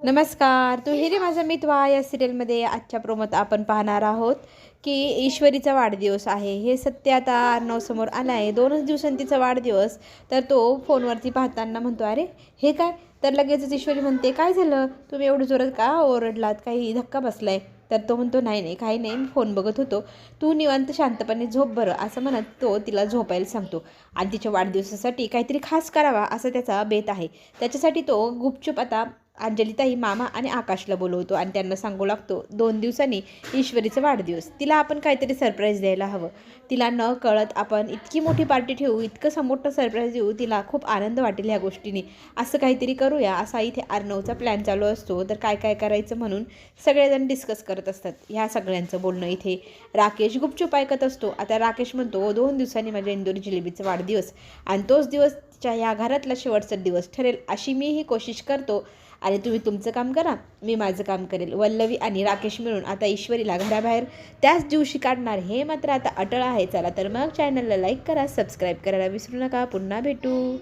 नमस्कार. तू हिरे माझा मितवा या सिरियलमध्ये आजच्या प्रोमोत आपण पाहणार आहोत की ईश्वरीचा वाढदिवस आहे. हे सत्य आता अर्णवसमोर आलं आहे. दोनच दिवसांनी तिचा वाढदिवस. तर तो फोनवरती पाहताना म्हणतो अरे हे काय? तर लगेचच ईश्वरी म्हणते काय झालं? तुम्ही एवढं जोरात का ओरडलात? काही धक्का बसलाय. तर तो म्हणतो नाही नाही काही नाही. मी फोन बघत होतो. तू निवांत शांतपणे झोप बरं. असं म्हणत तो तिला झोपायला सांगतो. आणि तिच्या वाढदिवसासाठी काहीतरी खास करावा असा त्याचा बेत आहे. त्याच्यासाठी तो गुपचूप आता अंजलिताई मामा आणि आकाशला बोलवतो आणि त्यांना सांगू लागतो दोन दिवसांनी ईश्वरीचा वाढदिवस. तिला आपण काहीतरी सरप्राईज द्यायला हवं. तिला न कळत आपण इतकी मोठी पार्टी ठेवू इतकं मोठं सरप्राईज देऊ तिला खूप आनंद वाटेल ह्या गोष्टीने. असं काहीतरी करूया. असा इथे अर्णवचा प्लॅन चालू असतो. तर काय काय करायचं म्हणून सगळेजण डिस्कस करत असतात. ह्या सगळ्यांचं बोलणं इथे राकेश गुपचूप ऐकत असतो. आता राकेश म्हणतो दोन दिवसांनी माझ्या इंदोर जिलेबीचा वाढदिवस. आणि तोच दिवस तिच्या ह्या घरातला शेवटचा दिवस ठरेल अशी मीही कोशिश करतो. आणि तुम्ही तुमचं काम करा मी माझं काम करेल. वल्लवी आणि राकेश मिळून आता ईश्वरीला घराबाहेर त्याच दिवशी काढणार हे मात्र आता अटळ आहे. चला तर मग चॅनलला लाईक करा सबस्क्राईब करायला विसरू नका. पुन्हा भेटू.